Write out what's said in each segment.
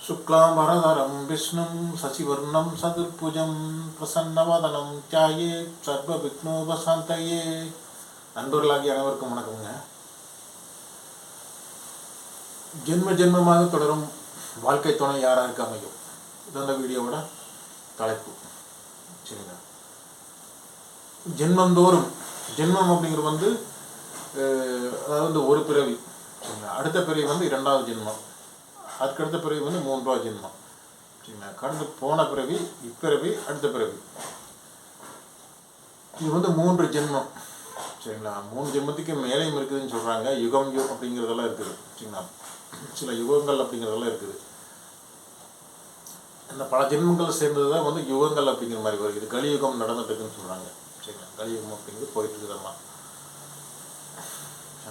शुक्लाम्बरधरं विष्णुं शशिवर्णं सदुर्भुजं प्रसन्नवदनं தியாயே சர்வ விக்னோபசாந்தயே நண்பர்களாகிய அனைவருக்கும் வணக்கம்ங்க ஜென்ம ஜென்மமாக தொடரும் வாழ்க்கை துணை யாராருக்கு அமையும் இது அந்த வீடியோவோட தலைப்பு சரிங்களா ஜென்மந்தோறும் ஜென்மம் அப்படிங்கிறது வந்து அஹ், அதாவது வந்து ஒரு பிறவி சரிங்களா அடுத்த பிறவி வந்து இரண்டாவது ஜென்மம் அதுக்கடுத்த பிறவி வந்து மூன்றாவது ஜென்மம். சரிங்களா? கடந்து போன பிறவி இப்பிறவி அடுத்த பிறவி இது வந்து மூன்று ஜென்மம். சரிங்களா? மூணு ஜென்மத்துக்கு மேலேயும் இருக்குதுன்னு சொல்கிறாங்க யுகம் யுகம் அப்படிங்கிறதெல்லாம் இருக்குது. சரிங்களா? சில யுகங்கள் அப்படிங்கிறதெல்லாம் இருக்குது. இந்த பல ஜென்மங்கள் சேர்ந்தது தான் வந்து யுகங்கள் அப்படிங்கிற மாதிரி வருது. இது கலியுகம் நடந்துட்டுருக்குன்னு சொல்கிறாங்க சரிங்களா? கலியுகம் அப்படிங்கிறது போயிட்டு இருக்குதெல்லாம்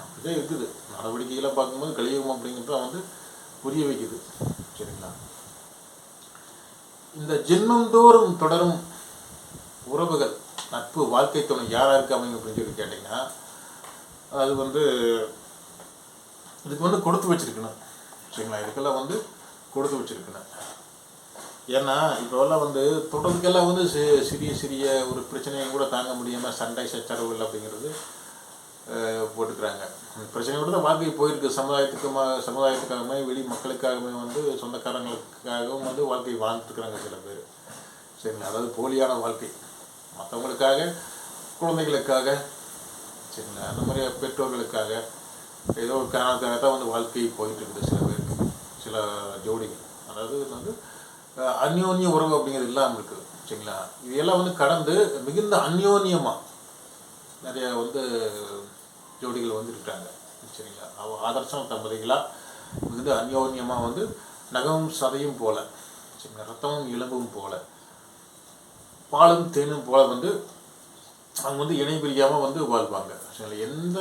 அப்படிதான் இருக்குது. நடவடிக்கைகளை பார்க்கும்போது கலியுகம் அப்படிங்கிறது தான் வந்து புரிய வைக்குது. சரிங்களா? இந்த ஜென்மந்தோறும் தொடரும் உறவுகள் நட்பு வாழ்க்கை துணை யாரா இருக்கு அப்படின்னு சொல்லி கேட்டிங்கன்னா அது வந்து இதுக்கு வந்து கொடுத்து வச்சிருக்கணும். சரிங்களா? இதுக்கெல்லாம் வந்து கொடுத்து வச்சிருக்கணும். ஏன்னா இப்போல்லாம் வந்து தொடர்ந்துக்கெல்லாம் வந்து சிறிய சிறிய ஒரு பிரச்சனையும் கூட தாங்க முடியாமல் சண்டை சச்சரவுகள் அப்படிங்கிறது போட்டுக்கிறாங்க. பிரச்சனையோட தான் வாழ்க்கை போயிருக்கு. சமுதாயத்துக்கு சமுதாயத்துக்காகவே வெளி மக்களுக்காகவே வந்து சொந்தக்காரங்களுக்காகவும் வந்து வாழ்க்கை வாழ்ந்துட்டுருக்குறாங்க சில பேர். சரிங்களா? அதாவது போலியான வாழ்க்கை. மற்றவங்களுக்காக குழந்தைகளுக்காக சரிங்களா? அந்த மாதிரி பெற்றோர்களுக்காக ஏதோ ஒரு காரணத்துக்காக தான் வந்து வாழ்க்கை போயிட்டு இருக்குது சில பேருக்கு. சில ஜோடிகள். அதாவது வந்து அந்யோன்ய உறவு அப்படிங்கிறது இல்லாமல் இருக்குது சரிங்களா? இதெல்லாம் வந்து கடந்து மிகுந்த அந்யோன்யமாக நிறைய வந்து ஜோடிகள் வந்து இருக்காங்க. சரிங்களா? அவ ஆதர்சன தம்பதிகளாக மிகுந்த அந்யோன்யமாக வந்து நகமும் சதையும் போல சரிங்களா? ரத்தமும் இளம்பும் போல பாலும் தேனும் போல வந்து அவங்க வந்து இணை பிரியாமல் வந்து வாழ்வாங்க. சரிங்களா? எந்த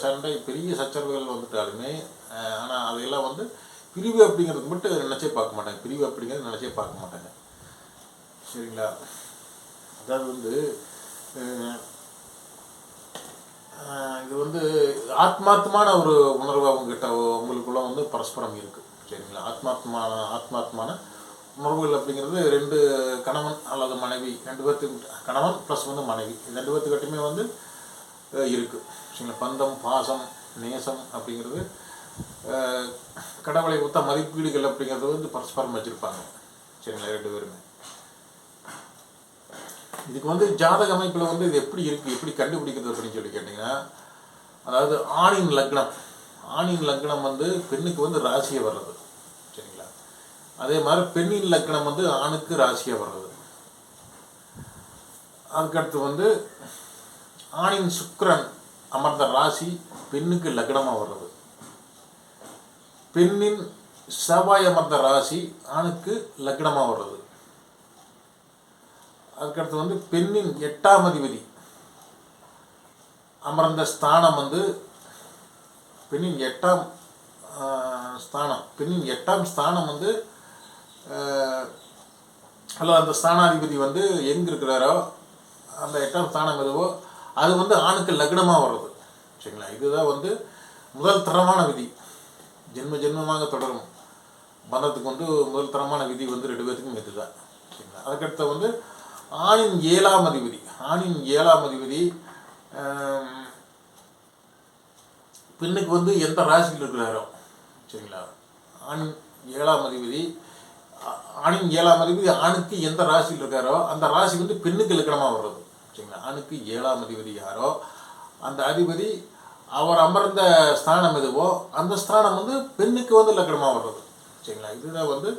சண்டை பெரிய சச்சரவுகள் வந்துட்டாலுமே ஆனால் அதையெல்லாம் வந்து பிரிவு அப்படிங்கிறது மட்டும் நினச்சே பார்க்க மாட்டாங்க. பிரிவு அப்படிங்கிறது நினச்சே பார்க்க மாட்டாங்க. சரிங்களா? அதாவது வந்து அஹ், ஆஹ் இது வந்து ஆத்மாத்மான ஒரு உணர்வு அவங்ககிட்ட அவங்களுக்குள்ள வந்து பரஸ்பரம் இருக்குது சரிங்களா? ஆத்மாத்மான ஆத்மாத்மான உணர்வுகள் அப்படிங்கிறது ரெண்டு கணவன் அல்லது மனைவி ரெண்டு பேர்த்துக்கு கணவன் ப்ளஸ் வந்து மனைவி. ரெண்டு பேர்த்துக்கிட்டையுமே வந்து அஹ், இருக்குது சரிங்களா? பந்தம் பாசம் நேசம் அப்படிங்கிறது கடவுளை ஒத்த மதிப்பீடுகள் அப்படிங்கிறது வந்து பரஸ்பரம் வச்சுருப்பாங்க. சரிங்களா? ரெண்டு பேருமே. இதுக்கு வந்து ஜாதக அமைப்பில் வந்து இது எப்படி இருக்குது எப்படி கண்டுபிடிக்கிறது அப்படின்னு சொல்லி கேட்டிங்கன்னா அதாவது ஆணின் லக்னம் ஆணின் லக்னம் வந்து பெண்ணுக்கு வந்து ராசியை வர்றது சரிங்களா? அதே மாதிரி பெண்ணின் லக்னம் வந்து ஆணுக்கு ராசியை வர்றது. அதுக்கடுத்து வந்து ஆணின் சுக்கரன் அமர்ந்த ராசி பெண்ணுக்கு லக்னமாக வர்றது. பெண்ணின் செவ்வாய் அமர்ந்த ராசி ஆணுக்கு லக்னமாக வர்றது. அதுக்கடுத்து வந்து பெண்ணின் எட்டாம் அதிபதி அமர்ந்த ஸ்தானம் வந்து பெண்ணின் எட்டாம் ஸ்தானம். பெண்ணின் எட்டாம் ஸ்தானம் வந்து ஆஹ், அல்லது அந்த ஸ்தானாதிபதி வந்து எங்கே இருக்கிறாரோ அந்த எட்டாம் ஸ்தானம் எதுவோ அது வந்து ஆணுக்கு லக்னமாக வர்றது. சரிங்களா? இதுதான் வந்து முதல் தரமான விதி. ஜென்ம ஜென்மமாக தொடரும். பந்தத்துக்கு வந்து முதல் தரமான விதி வந்து ரெண்டு பேர்த்துக்கும் இதுதான். சரிங்களா? அதுக்கடுத்து வந்து ஆணின் ஏழாம் அதிபதி. ஆணின் ஏழாம் அதிபதி பெண்ணுக்கு வந்து எந்த ராசியில் இருக்கிறாரோ சரிங்களா? ஆண் ஏழாம் அதிபதி ஆணின் ஏழாம் அதிபதி ஆணுக்கு எந்த ராசியில் இருக்காரோ அந்த ராசி வந்து பெண்ணுக்கு இலக்கணமாக வர்றது சரிங்களா? ஆணுக்கு ஏழாம் அதிபதி யாரோ அந்த அதிபதி அவர் அமர்ந்த ஸ்தானம் எதுவோ அந்த ஸ்தானம் வந்து பெண்ணுக்கு வந்து லக்கணமாக வர்றது சரிங்களா? இதுதான் வந்து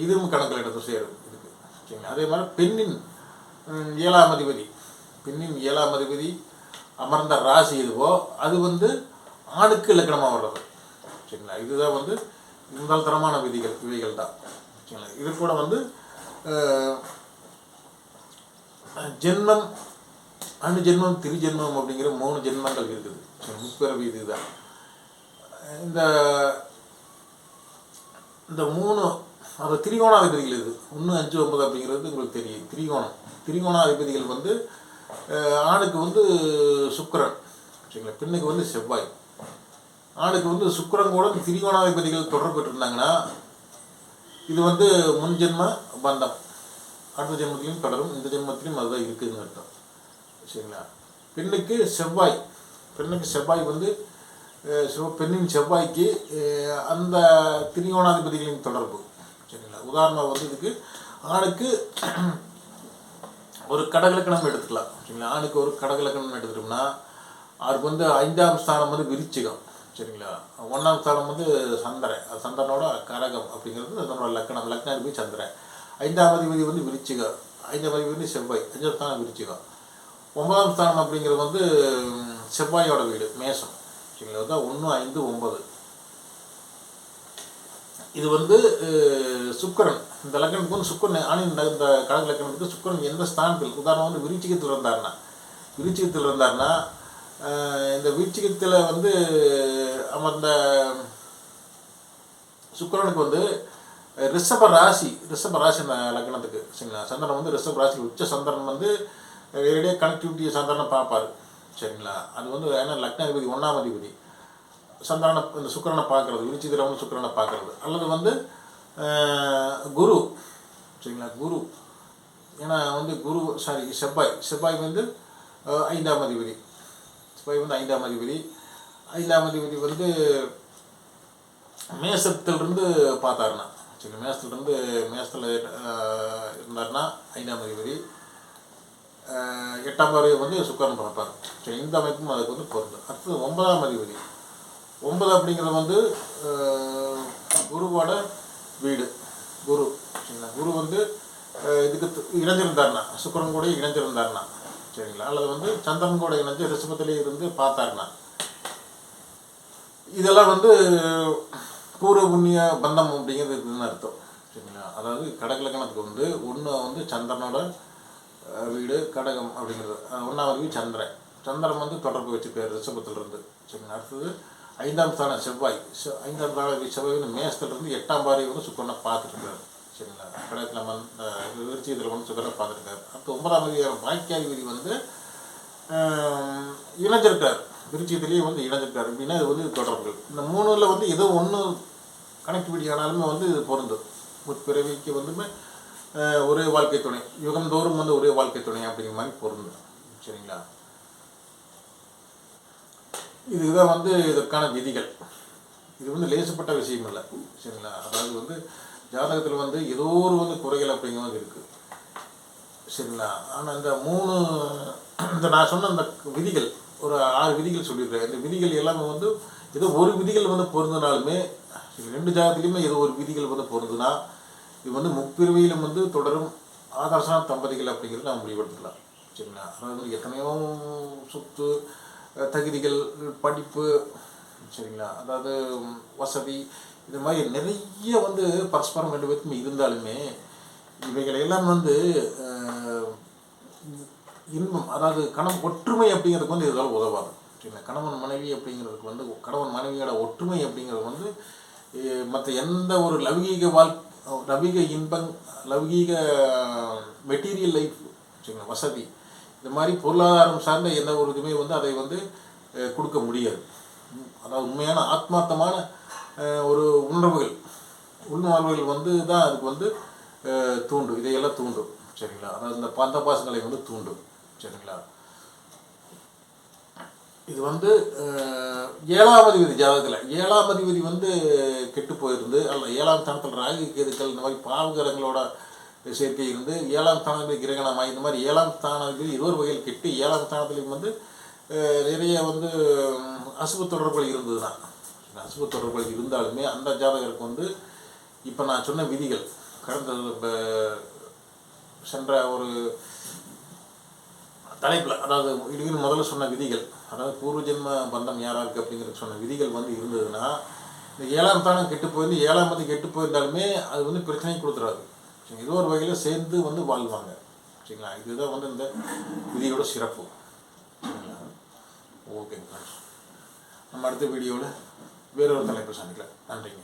இதுவும் கணக்கில் எடுத்து சேரும் இதுக்கு சரிங்களா? அதே மாதிரி பெண்ணின் ஏழாம் அதிபதி பின்னும் ஏழாம் அதிபதி அமர்ந்த ராசி இதுவோ அது வந்து ஆணுக்கு இலக்கணமாக வர்றது. சரிங்களா? இதுதான் வந்து முதல் தரமான விதிகள் இவைகள் தான். சரிங்களா? இது கூட வந்து ஜென்மம் அணு ஜென்மம் திரு ஜென்மம் அப்படிங்கிற மூணு ஜென்மங்கள் இருக்குது. முப்பிறவி இதுதான். இந்த இந்த மூணு அந்த திரிகோணாதிபதிகள் இது ஒன்று அஞ்சு ஒன்பது அப்படிங்கிறது உங்களுக்கு தெரியும். திரிகோணம். திரிகோணாதிபதிகள் வந்து ஆணுக்கு வந்து சுக்கரன். சரிங்களா? பெண்ணுக்கு வந்து செவ்வாய். ஆணுக்கு வந்து சுக்கரன் கூட திரிகோணாதிபதிகள் தொடர்பு பெற்றிருந்தாங்கன்னா இது வந்து முன் ஜென்ம பந்தம். அடுத்த ஜென்மத்திலையும் தொடரும் இந்த ஜென்மத்திலையும் அதுதான் இருக்குதுன்னு அர்த்தம். சரிங்களா? பெண்ணுக்கு செவ்வாய். பெண்ணுக்கு செவ்வாய் வந்து பெண்ணின் செவ்வாய்க்கு அந்த திரிகோணாதிபதிகளின் தொடர்பு. சரிங்களா? உதாரணம் வந்து இதுக்கு ஆணுக்கு ஒரு கடகலக்கணம் எடுத்துக்கலாம் சரிங்களா? ஆணுக்கு ஒரு கடகலக்கணம் எடுத்துட்டோம்னா அவருக்கு வந்து ஐந்தாம் ஸ்தானம் வந்து விருச்சிகம் சரிங்களா? ஒன்றாம் ஸ்தானம் வந்து சந்திரன். அது சந்திரனோட கரகம் அப்படிங்கிறது அதனோட லக்கணம். இருக்கு சந்திரன். ஐந்தாம் அதிபதி வந்து விருச்சிகம். ஐந்தாம் அதிபதி செவ்வாய். அஞ்சாம் ஸ்தானம் விருச்சிகம். ஒன்பதாம் ஸ்தானம் அப்படிங்கிறது வந்து செவ்வாயோட வீடு மேசம் சரிங்களா? ஒன்று ஐந்து ஒன்பது. இது வந்து சுக்கரன். இந்த லக்கணத்துக்கு வந்து சுக்கிரன் ஆனால் இந்த இந்த கடக லக்னத்துக்கு சுக்கரன் எந்த ஸ்தானத்தில்? உதாரணம் வந்து விருச்சிகத்தில் இருந்தாருன்னா விருச்சிகத்தில் இருந்தாருன்னா இந்த விருச்சிகத்தில் வந்து அமர்ந்த சுக்கரனுக்கு வந்து ரிஷப ராசி ரிஷப ராசி அந்த லக்னத்துக்கு? சரிங்களா? சந்திரன் வந்து ரிஷப ராசி உச்ச சந்திரன் வந்து நேரடியாக கனெக்டிவிட்டியை சந்திரனை பார்ப்பாரு. சரிங்களா? அது வந்து ஏன்னா லக்னாதிபதி ஒன்றாம் அதிபதி. சந்திரனை இந்த சுக்கிரனை பார்க்கறது விருச்சிதிரவன் சுக்கரனை சுக்கிரனை பார்க்கறது. அல்லது வந்து குரு சரிங்களா குரு. ஏன்னா வந்து குரு சாரி செவ்வாய். செவ்வாய் வந்து ஐந்தாம் அதிபதி. செவ்வாய் வந்து ஐந்தாம் அதிபதி. ஐந்தாம் அதிபதி வந்து மேசத்திலிருந்து பார்த்தாருன்னா சரி மேசத்துலேருந்து மேசத்தில் இருந்தாருன்னா ஐந்தாம் அதிபதி. எட்டாம் பார்வை வந்து சுக்கரன் பார்ப்பார் சரி இந்த அமைப்பும் அதுக்கு வந்து பொருந்தும். அடுத்தது ஒன்பதாம் அதிபதி. ஒன்பது அப்படிங்கிறது வந்து குருவோட வீடு. குரு. சரிங்களா குரு வந்து இதுக்கு இணைஞ்சிருந்தார்னா சுக்கரன் கூட இணைஞ்சிருந்தார்னா சரிங்களா? அல்லது வந்து சந்திரன் கூட இணைஞ்சு ரிஷபத்திலே இருந்து பார்த்தார்னா இதெல்லாம் வந்து பூர்வ புண்ணிய பந்தம் அப்படிங்கிறது இதுன்னு அர்த்தம் சரிங்களா? அதாவது கடகலக்கணத்துக்கு வந்து ஒன்று வந்து சந்திரனோட வீடு கடகம் அப்படிங்கிறது. ஒன்றாவது வீடு சந்திரன். சந்திரன் வந்து தொடர்பு வச்சுருக்காரு ரிஷபத்திலிருந்து சரிங்களா? அடுத்தது ஐந்தாம் தான செவ்வாய். செ- ஐந்தாம் தான செவ்வாய் மேசத்துலேருந்து எட்டாம் பாறை வந்து சுக்கரனை பார்த்துருக்காரு. சரிங்களா? கடத்தில் நம்ம விருச்சியத்தில் வந்து சுக்கரனை பார்த்துருக்காரு. அடுத்து ஒன்பதாம் அதிகாரம் வாய்க்காதிபதி வந்து இணைஞ்சிருக்கார். விருச்சியத்திலேயே வந்து இணைஞ்சிருக்காரு. அப்படின்னா இது வந்து தொடர்புகள் இந்த மூணுல வந்து ஏதோ ஒன்று கனெக்டிவிட்டி ஆனாலுமே வந்து இது பொருந்தும். முற்பிறவிக்கு வந்துமே ஒரே வாழ்க்கை துணை. யுகந்தோறும் வந்து ஒரே வாழ்க்கை துணை அப்படிங்கிற மாதிரி பொருந்தும். சரிங்களா? இதுதான் வந்து இதற்கான விதிகள். இது வந்து லேசப்பட்ட விஷயம் இல்லை. சரிங்களா? அதாவது வந்து ஜாதகத்தில் வந்து ஏதோ ஒரு வந்து குறைகள் அப்படிங்கிறது இருக்குது சரிங்களா? ஆனால் இந்த மூணு இந்த நான் சொன்ன அந்த விதிகள் ஒரு ஆறு விதிகள் சொல்லியிருக்கேன் இந்த விதிகள் எல்லாமே வந்து ஏதோ ஒரு விதிகள் வந்து பொருந்தினாலுமே ரெண்டு ஜாதகத்துலையுமே ஏதோ ஒரு விதிகள் வந்து பொருந்துனா இது வந்து முப்பிரிவையிலும் வந்து தொடரும் ஆதர்சன தம்பதிகள் அப்படிங்கிறது நான் முடிவெடுத்துக்கலாம். சரிங்களா? அதாவது வந்து எத்தனையோ சொத்து தகுதிகள் படிப்பு சரிங்களா? அதாவது வசதி இது மாதிரி நிறைய வந்து பரஸ்பரம் ரெண்டு பேருக்கும் இருந்தாலுமே இவைகள் எல்லாம் வந்து இன்பம் அதாவது கணவன் ஒற்றுமை அப்படிங்கிறதுக்கு வந்து இதெல்லாம் உதவாது. சரிங்களா? கணவன் மனைவி அப்படிங்கிறதுக்கு வந்து கணவன் மனைவியோட ஒற்றுமை அப்படிங்கிறது வந்து மற்ற எந்த ஒரு லௌகீக வாழ் லௌகீக இன்பம் லௌகீக மெட்டீரியல் லைஃப் சரிங்களா? வசதி இந்த மாதிரி பொருளாதாரம் சார்ந்த எந்த ஒரு இதுவுமே வந்து அதை வந்து கொடுக்க முடியாது. அதாவது உண்மையான ஆத்மார்த்தமான ஒரு உணர்வுகள் உள்வாழ்வுகள் வந்து தான் அதுக்கு வந்து தூண்டும். இதையெல்லாம் தூண்டும். சரிங்களா? அதாவது இந்த பந்த பாசங்களை வந்து தூண்டும். சரிங்களா? இது வந்து ஏழாம் அதிபதி ஜாதகத்தில் ஏழாம் அதிபதி வந்து கெட்டு போயிருந்து அல்ல ஏழாம் தனத்தில் ராகு கேதுக்கள் இந்த மாதிரி பாவகரங்களோட சேர்க்கை இருந்து ஏழாம் ஸ்தானத்தில் கிரகணமாக இந்த மாதிரி ஏழாம் ஸ்தானத்தில் இருவர் வகையில் கெட்டு ஏழாம் ஸ்தானத்துலையும் வந்து நிறைய வந்து அசுப தொடர்புகள் இருந்தது தான் அசுப தொடர்புகள் இருந்தாலுமே அந்த ஜாதகருக்கு வந்து இப்போ நான் சொன்ன விதிகள் கடந்த சென்ற ஒரு தலைப்பில் அதாவது இடுகிற முதல்ல சொன்ன விதிகள் அதாவது பூர்வ ஜென்ம பந்தம் யாராக இருக்குது அப்படிங்கிறது சொன்ன விதிகள் வந்து இருந்ததுன்னா இந்த ஏழாம் தானம் கெட்டு போயிருந்து ஏழாம் மதி கெட்டு போயிருந்தாலுமே அது வந்து பிரச்சனை கொடுத்துறாது சரி, ஏதோ ஒரு வகையில் சேர்ந்து வந்து வாழ்வாங்க. சரிங்களா? இதுதான் வந்து இந்த விதியோட சிறப்பு. சரிங்களா? ஓகேங்க நம்ம அடுத்த வீடியோவில் வேறொரு தலைப்பு சந்திக்கலாம். நன்றிங்க.